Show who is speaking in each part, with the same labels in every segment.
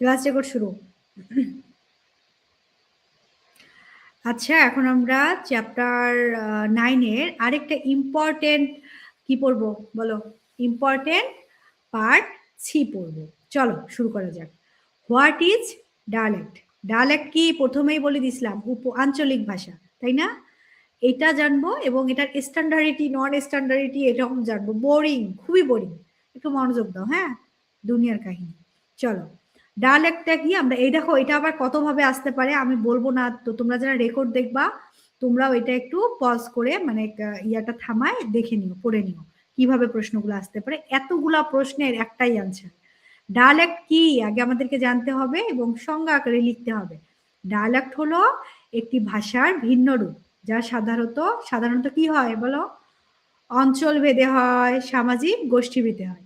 Speaker 1: Class record শুরু। আচ্ছা এখন আমরা চ্যাপ্টার নাইনের আরেকটা ইম্পর্টেন্ট কি পড়ব বলো? ইম্পর্টেন্ট পার্ট সি পড়ব। চলো, শুরু করা যাক। হোয়াট ইজ ডায়ালেক্ট ডায়ালেক্ট কি? প্রথমেই বলে দিছিলাম, উপ, আঞ্চলিক ভাষা, তাই না? এটা জানব এবং এটার স্ট্যান্ডার্ডিটি নন স্ট্যান্ডার্ডিটি এরকম জানব। বোরিং খুবই বোরিং একটু মনোযোগ দাও হ্যাঁ? দুনিয়ার কাহিনী। চলো। ডায়ালেক্টটা কি? আমরা, এই দেখো, এটা আবার কতভাবে আসতে পারে? আমি বলব না। তো তোমরা যারা রেকর্ড দেখবা, তোমরাও এটা একটু পজ করে মানে ইয়াটা থামায়, দেখে নিও, পড়ে নিও, কীভাবে প্রশ্নগুলো আসতে পারে। এতগুলা প্রশ্নের একটাই আনসার ডায়ালেক্ট কি? আগে আমাদেরকে জানতে হবে এবং সংজ্ঞা আকারে লিখতে হবে। ডায়ালেক্ট হলো একটি ভাষার ভিন্ন রূপ, যা সাধারণত সাধারণত কি হয় বলো? অঞ্চল ভেদে হয়, সামাজিক গোষ্ঠীভেদে হয়,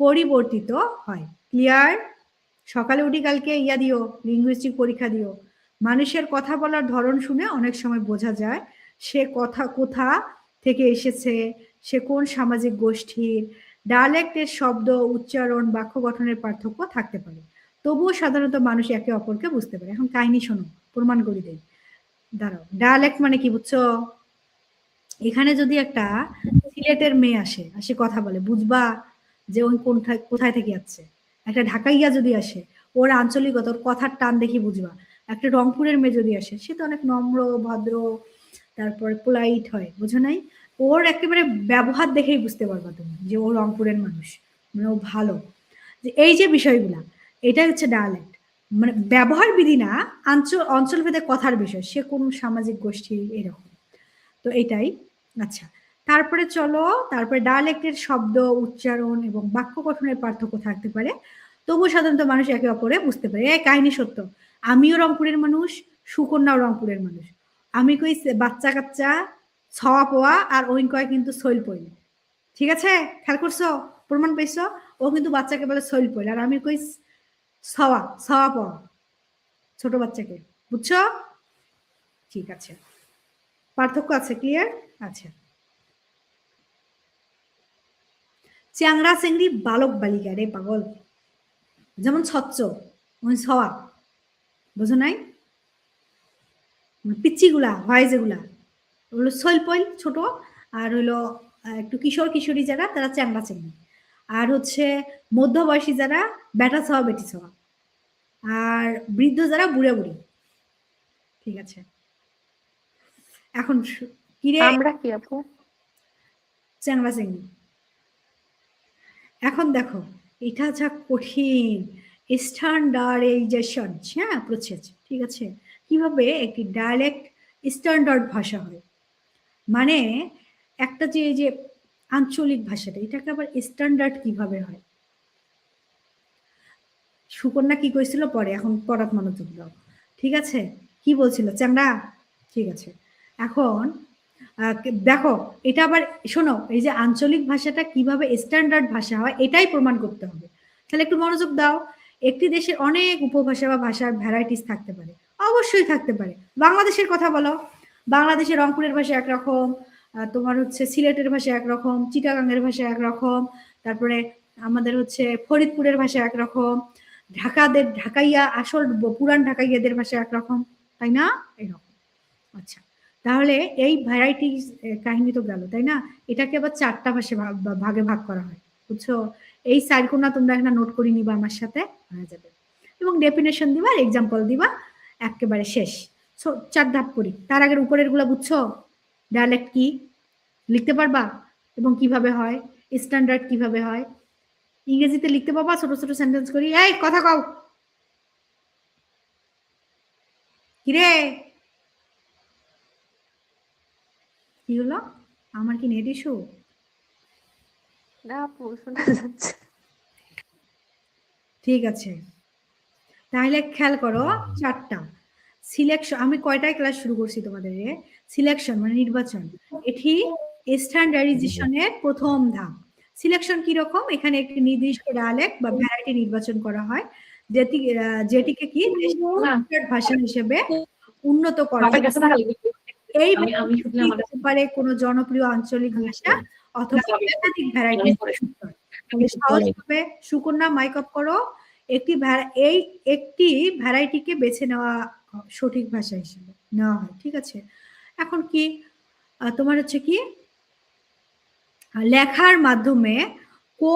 Speaker 1: পরিবর্তিত হয়। ক্লিয়ার সকালে উঠি কালকে ইয়া দিও লিঙ্গুইস্টিক পরীক্ষা দিও। মানুষের কথা বলার ধরন শুনে অনেক সময় বোঝা যায় সে কথা কোথা থেকে এসেছে, সে কোন সামাজিক গোষ্ঠীর ডায়ালেক্টের শব্দ, উচ্চারণ, বাক্য গঠনের পার্থক্য থাকতে পারে। তবুও সাধারণত মানুষ একে অপরকে বুঝতে পারে। এখন কাহিনী শোনো, প্রমাণ করি দেয় দাঁড়াও ডায়ালেক্ট মানে কি বুঝছ? এখানে যদি একটা সিলেটের মেয়ে আসে আসে কথা বলে, বুঝবা যে ওই কোনটায় কোথায় থেকে যাচ্ছে? একটা ঢাকাইয়া যদি আসে, ওর আঞ্চলিকতা ওর কথার টান দেখি বুঝবা। একটা রংপুরের মেয়ে যদি আসে, সে তো অনেক নম্র, ভদ্র, তারপর পোলাইট হয়, বুঝো নাই? ওর একেবারে ব্যবহার দেখেই বুঝতে পারবা তুমি যে ও রংপুরের মানুষ মানে ও ভালো। যে এই যে বিষয়গুলা এটা হচ্ছে ডায়ালেক্ট মানে ব্যবহার বিধি না আঞ্চল অঞ্চলভেদে কথার বিষয়, সে কোন সামাজিক গোষ্ঠী এরকম। তো এটাই আচ্ছা। তারপরে চলো, তারপরে ডায়ালেক্টের শব্দ, উচ্চারণ এবং বাক্য গঠনের পার্থক্য থাকতে পারে। তবুও সাধারণত মানুষ একে অপরে বুঝতে পারে। এই কাহিনী সত্য। আমিও রংপুরের মানুষ, সুকন্যাও রংপুরের মানুষ। আমি কই বাচ্চা কাচ্চা, ছওয়া পোয়া আর ওই কয় কিন্তু সইল পইল। ঠিক আছে? খেয়াল করছ? প্রমাণ পাইছো ও কিন্তু বাচ্চাকে বলে সইল পইল। আর আমি কই ছওয়া ছওয়া পাওয়া ছোট বাচ্চাকে। বুঝছ? ঠিক আছে। পার্থক্য আছে ক্লিয়ার আচ্ছা। চ্যাংড়া চেংড়ি বালক বালিকা রে পাগল। যেমন স্বচ্ছ ছওয়া বুঝো নাই? পিচ্চিগুলা হয় যেগুলা। ওগুলো সৈল পৈল ছোট আর হইল একটু কিশোর কিশোরী যারা তারা চ্যাংড়া চেংড়ি। আর হচ্ছে মধ্যবয়সী যারা বেটা ছাওয়া বেটি ছাওয়া আর বৃদ্ধ যারা বুড়ে বুড়ি। ঠিক আছে। এখন কিরে?
Speaker 2: আমরা কি আপু?
Speaker 1: চ্যাংড়া চেংড়ি। এখন দেখো, এটা যা কঠিন স্ট্যান্ডার্ডাইজেশন হ্যাঁ প্রসেস ঠিক আছে? কীভাবে একটি ডায়ালেক্ট স্ট্যান্ডার্ড ভাষা হয়? মানে একটা যে যে আঞ্চলিক ভাষাটা, এটাকে আবার স্ট্যান্ডার্ড কীভাবে হয়? সুকন্যা কি কইছিল পরে? এখন পড়াত মনোযোগ দাও। ঠিক আছে? কি বলছিল? চ্যাংড়া? ঠিক আছে। এখন দেখো, এটা আবার, শোনো, এই যে আঞ্চলিক ভাষাটা কীভাবে স্ট্যান্ডার্ড ভাষা হয়, এটাই প্রমাণ করতে হবে। তাহলে একটু মনোযোগ দাও, একটি দেশের অনেক উপভাষা বা ভাষার ভ্যারাইটিস থাকতে পারে, অবশ্যই থাকতে পারে। বাংলাদেশের কথা বলো বাংলাদেশের রংপুরের ভাষা একরকম তোমার হচ্ছে সিলেটের ভাষা একরকম চিটাগাঙ্গের ভাষা একরকম, তারপরে আমাদের হচ্ছে ফরিদপুরের ভাষা একরকম, ঢাকাদের, ঢাকাইয়া, আসল পুরান ঢাকাইয়াদের ভাষা একরকম, তাই না? এরকম। আচ্ছা তাহলে এই ভ্যারাইটি কাহিনী তো গেল, তাই না? এটাকে আবার চারটা ভাষা ভাগে ভাগ করা হয়, বুঝছ? এই সাইডকোনা তোমরা এখানে নোট করে নিবা আমার সাথে, হয়ে যাবে। এবং ডেফিনেশন দিবা আর এক্সাম্পল দিবা, একেবারে শেষ। সো চার ধাপ করি। তার আগের উপরেরগুলা বুঝছ? ডায়ালেক্ট কি? লিখতে পারবা? এবং কীভাবে হয়? স্ট্যান্ডার্ড কীভাবে হয়? ইংরেজিতে লিখতে পারবা? ছোট ছোট সেন্টেন্স করি। এই, কথা কও। কিরে? কি হলো? আমার কি নেট ইস্যু
Speaker 2: না আপু শোনা যাচ্ছে।
Speaker 1: ঠিক আছে। তাহলে খেয়াল করো চারটা। সিলেকশন আমি কয়টায় ক্লাস শুরু করছি তোমাদের সিলেকশন মানে নির্বাচন। এটি স্ট্যান্ডার্ডাইজেশনের প্রথম ধাপ। সিলেকশন কি রকম এখানে একটি নির্দিষ্ট ডায়ালেক্ট বা ভ্যারাইটি নির্বাচন করা হয় যেটি যেটিকে কি ভাষা হিসেবে উন্নত করা এই পারে কোনো জনপ্রিয় আঞ্চলিক ভাষা অথবা একাধিক ভ্যারাইটি সহজভাবে সুকন্যা মাইক অফ করো। একটি এই একটি ভ্যারাইটিকে বেছে নেওয়া সঠিক ভাষা হিসেবে নেওয়া হয় ঠিক আছে? এখন কি? তোমার হচ্ছে কি? লেখার মাধ্যমে কো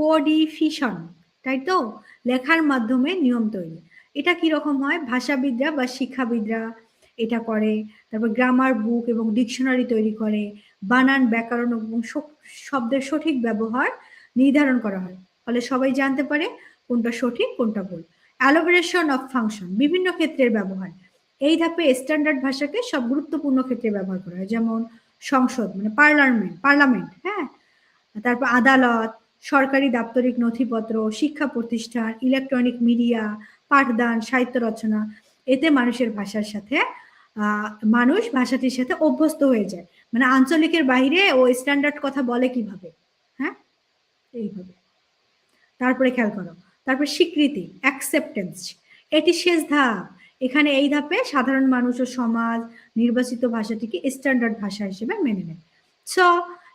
Speaker 1: কোডিফিশন তাই তো? লেখার মাধ্যমে নিয়ম তৈরি। এটা কি রকম হয়? ভাষাবিদরা বা শিক্ষাবিদরা এটা করে। তারপর গ্রামার বুক এবং ডিকশনারি তৈরি করে। বানান, ব্যাকরণ এবং শব্দের সঠিক ব্যবহার নির্ধারণ করা হয়। ফলে সবাই জানতে পারে কোনটা সঠিক, কোনটা ভুল। অ্যালোবারেশন অফ ফাংশন বিভিন্ন ক্ষেত্রের ব্যবহার। এই ধাপে স্ট্যান্ডার্ড ভাষাকে সব গুরুত্বপূর্ণ ক্ষেত্রে ব্যবহার করা হয়। যেমন সংসদ মানে পার্লামেন্ট পার্লামেন্ট হ্যাঁ? তারপর আদালত, সরকারি দাপ্তরিক নথিপত্র, শিক্ষা প্রতিষ্ঠান ইলেকট্রনিক মিডিয়া পাঠদান, সাহিত্য রচনা। এতে মানুষের ভাষার সাথে মানুষ ভাষাটির সাথে অভ্যস্ত হয়ে যায়। মানে আঞ্চলিকের বাইরে ও স্ট্যান্ডার্ড কথা বলে কীভাবে? হ্যাঁ? এইভাবে। তারপরে খেয়াল করো, তারপর স্বীকৃতি অ্যাকসেপ্টেন্স এটি শেষ ধাপ। এখানে এই ধাপে সাধারণ মানুষ ও সমাজ নির্বাচিত ভাষাটিকে স্ট্যান্ডার্ড ভাষা হিসেবে মেনে নেয়। So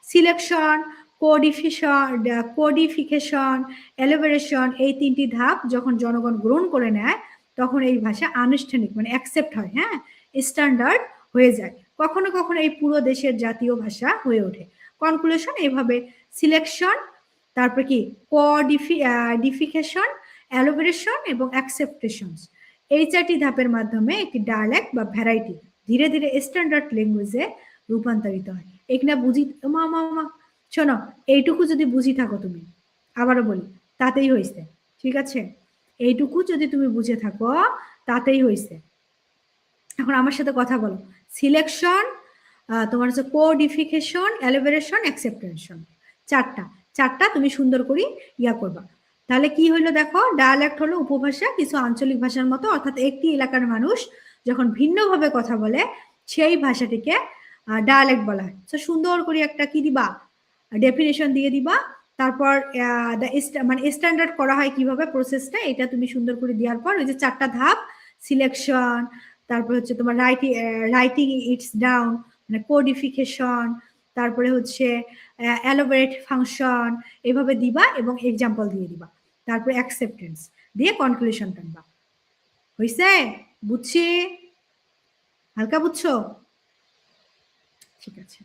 Speaker 1: selection codification codification elaboration এই তিনটি ধাপ যখন জনগণ গ্রহণ করে নেয় তখন এই ভাষা আনুষ্ঠানিক মানে অ্যাকসেপ্ট হয় হ্যাঁ? স্ট্যান্ডার্ড হয়ে যায়। কখনো কখনো এই পুরো দেশের জাতীয় ভাষা হয়ে ওঠে। কনক্লুশন এইভাবে সিলেকশন তারপর কি? কোডিফিকেশন অ্যালোভারেশন এবং অ্যাকসেপ্টেশনস এই চারটি ধাপের মাধ্যমে একটি ডায়ালেক্ট বা ভ্যারাইটি ধীরে ধীরে স্ট্যান্ডার্ড ল্যাঙ্গুয়েজে রূপান্তরিত হয়। এখানে বুঝি মা মা মা। শোনো, এইটুকু যদি বুঝি থাকো তুমি, আবারও বলি, তাতেই হয়েছে ঠিক আছে? এইটুকু যদি তুমি বুঝে থাকো, তাতেই হয়েছে এখন আমার সাথে কথা বলো। সিলেকশন তোমার হচ্ছে কোডিফিকেশন এলিভারেশন অ্যাকসেপ্টেশন চারটা। চারটা তুমি সুন্দর করে ইয়া করবা। তাহলে কি হইল দেখো ডায়ালেক্ট হলো উপভাষা, কিছু আঞ্চলিক ভাষার মতো, অর্থাৎ একটি এলাকার মানুষ যখন ভিন্নভাবে কথা বলে, সেই ভাষাটিকে ডায়ালেক্ট বলা হয়। সুন্দর করে একটা কি দিবা? ডেফিনেশন দিয়ে দিবা। তারপর মানে স্ট্যান্ডার্ড করা হয় কীভাবে প্রসেসটা এটা তুমি সুন্দর করে দেওয়ার পর ওই যে চারটা ধাপ সিলেকশন তারপর হচ্ছে তোমার রাইটিং রাইটিং ইটস ডাউন মানে কোডিফিকেশন তারপরে হচ্ছে অ্যালোবারেট ফাংশন এভাবে দিবা এবং এক্সাম্পল দিয়ে দিবা। তারপরে অ্যাকসেপ্টেন্স দিয়ে কনক্লুশন টানবা হইছে? বুঝছি? হালকা বুঝছ? ঠিক আছে।